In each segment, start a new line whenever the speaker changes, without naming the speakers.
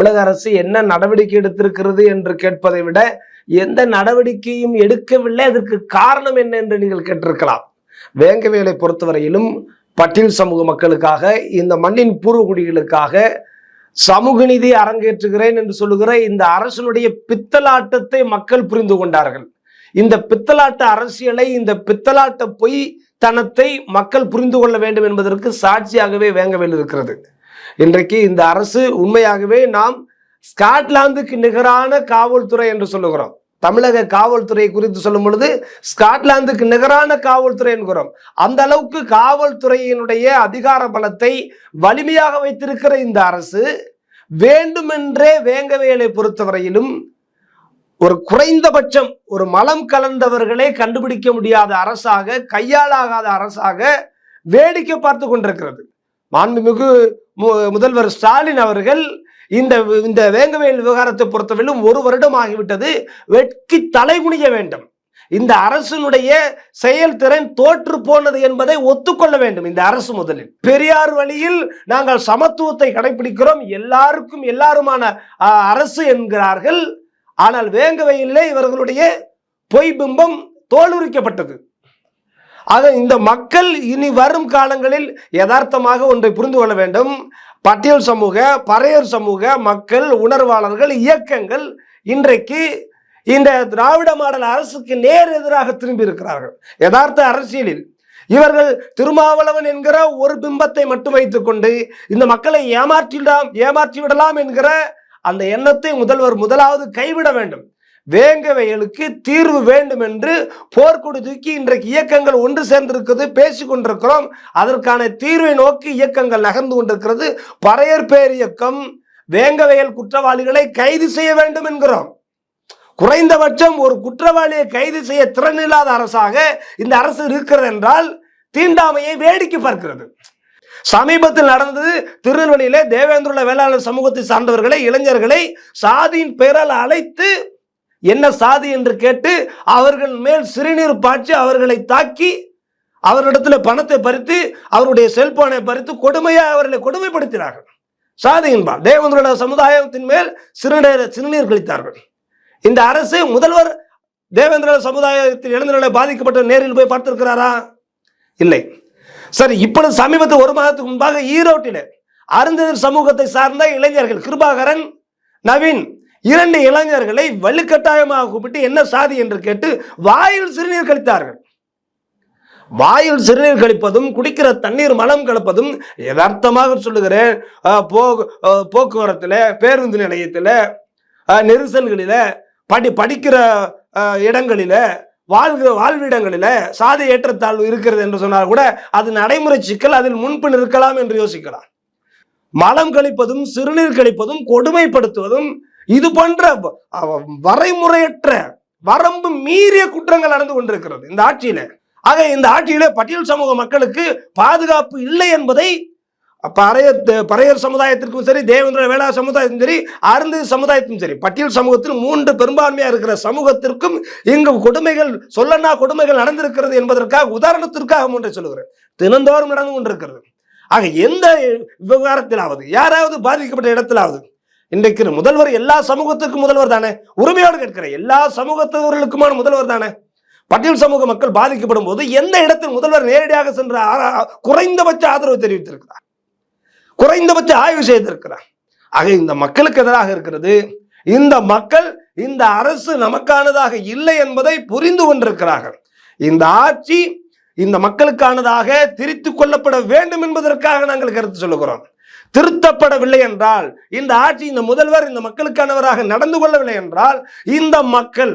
தமிழக அரசு என்ன நடவடிக்கை எடுத்திருக்கிறது என்று கேட்பதை விட எந்த நடவடிக்கையும் எடுக்கவில்லை. அதற்கு காரணம் என்ன என்று நீங்கள் கேட்டிருக்கலாம். வேங்கவேலை பொறுத்தவரையிலும் பட்டியல் சமூக மக்களுக்காக இந்த மண்ணின் பூர்வகுடிகளுக்காக சமூக நீதி அரங்கேற்றுகிறேன் என்று சொல்லுகிற இந்த அரசனுடைய பித்தலாட்டத்தை மக்கள் புரிந்து கொண்டார்கள். இந்த பித்தலாட்ட அரசியலை இந்த பித்தலாட்ட பொய் தனத்தை மக்கள் புரிந்து கொள்ள வேண்டும் என்பதற்கு சாட்சியாகவே வேங்கவேல் இருக்கிறது. இன்றைக்கு இந்த அரசு உண்மையாகவே நாம் ஸ்காட்லாந்துக்கு நிகரான காவல்துறை என்று சொல்லுகிறோம். தமிழக காவல்துறை குறித்து சொல்லும் பொழுது ஸ்காட்லாந்துக்கு நிகரான காவல்துறை என்கிறோம். அந்த அளவுக்கு காவல்துறையினுடைய அதிகார பலத்தை வலிமையாக வைத்திருக்கிற இந்த அரசு வேண்டுமென்றே வேங்கவேலை பொறுத்தவரையிலும் ஒரு குறைந்தபட்சம் ஒரு மலம் கலந்தவர்களே கண்டுபிடிக்க முடியாத அரசாக கையாளாகாத அரசாக வேடிக்கை பார்த்து கொண்டிருக்கிறது. மாண்புமிகு மு- முதல்வர் ஸ்டாலின் அவர்கள் இந்த இந்த வேங்கவேல் விவகாரத்தை பொறுத்தவரையிலும் ஒரு வருடம் ஆகிவிட்டது வெட்கி தலைகுனிய வேண்டும். இந்த அரசினுடைய செயல்திறன் தோற்று போனது என்பதை ஒத்துக்கொள்ள வேண்டும். இந்த அரசு முதலில். பெரியார் வழியில் நாங்கள் சமத்துவத்தை கடைபிடிக்கிறோம் எல்லாருக்கும் எல்லாருமான அரசு என்கிறார்கள். ஆனால் வேங்கவையிலே இவர்களுடைய பொய் பிம்பம் தோலுரிக்கப்பட்டது. அதை இந்த மக்கள் இனி வரும் காலங்களில் யதார்த்தமாக ஒன்றை புரிந்து கொள்ள வேண்டும். பட்டியல் சமூக பறையர் சமூக மக்கள் உணர்வாளர்கள் இயக்கங்கள் இன்றைக்கு இந்த திராவிட மாடல் அரசுக்கு நேர் எதிராக திரும்பி இருக்கிறார்கள். யதார்த்த அரசியலில் இவர்கள் திருமாவளவன் என்கிற ஒரு பிம்பத்தை மட்டும் வைத்துக்கொண்டு இந்த மக்களை ஏமாற்றிடலாம் ஏமாற்றி விடலாம் என்கிற அந்த எண்ணத்தை முதல்வர் முதலாவது கைவிட வேண்டும். வேங்கவைகளுக்கு தீர்வு வேண்டும் என்று போர்க்குடி தூக்கி இன்றைக்கு இயக்கங்கள் ஒன்று சேர்ந்திருக்கிறது பேசி கொண்டிருக்கிறோம் அதற்கான தீர்வை நோக்கி இயக்கங்கள் நகர்ந்து கொண்டிருக்கிறது. பறையர் பேர் இயக்கம் வேங்கவையல் குற்றவாளிகளை கைது செய்ய வேண்டும் என்கிறோம். குறைந்தபட்சம் ஒரு குற்றவாளியை கைது செய்ய திறன் இல்லாத அரசாக இந்த அரசு இருக்கிறது என்றால் தீண்டாமையை வேடிக்கை பார்க்கிறது. சமீபத்தில் நடந்தது திருநெல்வேலியிலே தேவேந்திர வேளாளர் சமூகத்தை சார்ந்தவர்களை இளைஞர்களை சாதியின் பெயரால் அழைத்து என்ன சாதி என்று கேட்டு அவர்கள் மேல் சிறுநீர் பாய்ச்சி அவர்களை தாக்கி அவரிடத்தில் பணத்தை பறித்து அவருடைய செல்போனை பறித்து கொடுமையாக அவர்களை கொடுமைப்படுத்தினார்கள். சாதியின்பால் தேவேந்திர சமுதாயத்தின் மேல் சிறுநீர் சிறுநீர் கழித்தார்கள் இந்த அரசு முதல்வர் தேவேந்திர சமுதாயத்தில் இளைஞர்களை பாதிக்கப்பட்ட நேரில் போய் பார்த்திருக்கிறாரா? இல்லை. சரி இப்பொழுது சமீபத்தில் ஒரு மாதத்துக்கு முன்பாக ஈரோட்டில் அருந்ததிர் சமூகத்தை சார்ந்த இளைஞர்கள் கிருபாகரன் நவீன் இரண்டு இளைஞர்களை வலுக்கட்டாயமாக கூப்பிட்டு என்ன சாதி என்று கேட்டு வாயில் சிறுநீர் கழித்தார்கள். வாயில் சிறுநீர் கழிப்பதும் குடிக்கிற தண்ணீர் மலம் கலப்பதும் யதார்த்தமாக சொல்லுகிறேன். போ அஹ், போக்குவரத்துல பேருந்து நிலையத்தில் நெரிசல்களில படி படிக்கிற அஹ், இடங்களில வாழ்கிற வாழ்விடங்களில சாதி ஏற்றத்தாழ்வு இருக்கிறது என்று சொன்னால் கூட அது நடைமுறை சிக்கல் அதில் முன்பின் இருக்கலாம் என்று யோசிக்கலாம். மலம் கழிப்பதும் சிறுநீர் கழிப்பதும் கொடுமைப்படுத்துவதும் இது போன்ற வரைமுறையற்ற வரம்பு மீறிய குற்றங்கள் நடந்து கொண்டிருக்கிறது இந்த ஆட்சியில. ஆக இந்த ஆட்சியில பட்டியல் சமூக மக்களுக்கு பாதுகாப்பு இல்லை என்பதை பறைய பறையர் சமுதாயத்திற்கும் சரி தேவேந்திர வேளா சமுதாயத்திலும் சரி அருந்து சமுதாயத்திலும் சரி பட்டியல் சமூகத்தில் மூன்று பெரும்பான்மையா இருக்கிற சமூகத்திற்கும் இங்கு கொடுமைகள் சொல்லனா கொடுமைகள் நடந்திருக்கிறது என்பதற்காக உதாரணத்திற்காக ஒன்றை சொல்லுகிறேன். தினந்தோறும் நடந்து கொண்டிருக்கிறது. ஆக எந்த விவகாரத்திலாவது யாராவது பாதிக்கப்பட்ட இடத்திலாவது இன்றைக்கு முதல்வர் எல்லா சமூகத்துக்கும் முதல்வர் தானே? உரிமையோடு கேட்கிற எல்லா சமூகத்தவர்களுக்குமான முதல்வர் தானே? பட்டியல் சமூக மக்கள் பாதிக்கப்படும் போது எந்த இடத்தில் முதல்வர் நேரடியாக சென்று குறைந்தபட்ச ஆதரவு தெரிவித்திருக்கிறார்? குறைந்தபட்ச ஆய்வு செய்திருக்கிறார். ஆக இந்த மக்களுக்கு எதிராக இருக்கிறது. இந்த மக்கள் இந்த அரசு நமக்கானதாக இல்லை என்பதை புரிந்து கொண்டிருக்கிறார்கள். இந்த ஆட்சி இந்த மக்களுக்கானதாக திரித்து கொள்ளப்பட வேண்டும் என்பதற்காக நாங்கள் கருத்து சொல்லுகிறோம். திருத்தப்படவில்லை என்றால் இந்த ஆட்சி இந்த முதல்வர் இந்த மக்களுக்கானவராக நடந்து கொள்ளவில்லை என்றால் இந்த மக்கள்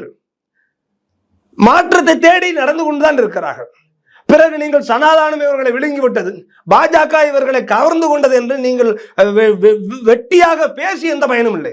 மாற்றத்தை தேடி நடந்து கொண்டுதான் இருக்கிறார்கள். பிறகு நீங்கள் சனாதானம் இவர்களை விழுங்கி விட்டது பாஜக இவர்களை கவர்ந்து கொண்டது என்று நீங்கள் வெ- வெ- வெட்டியாக பேசி எந்த பயனும் இல்லை.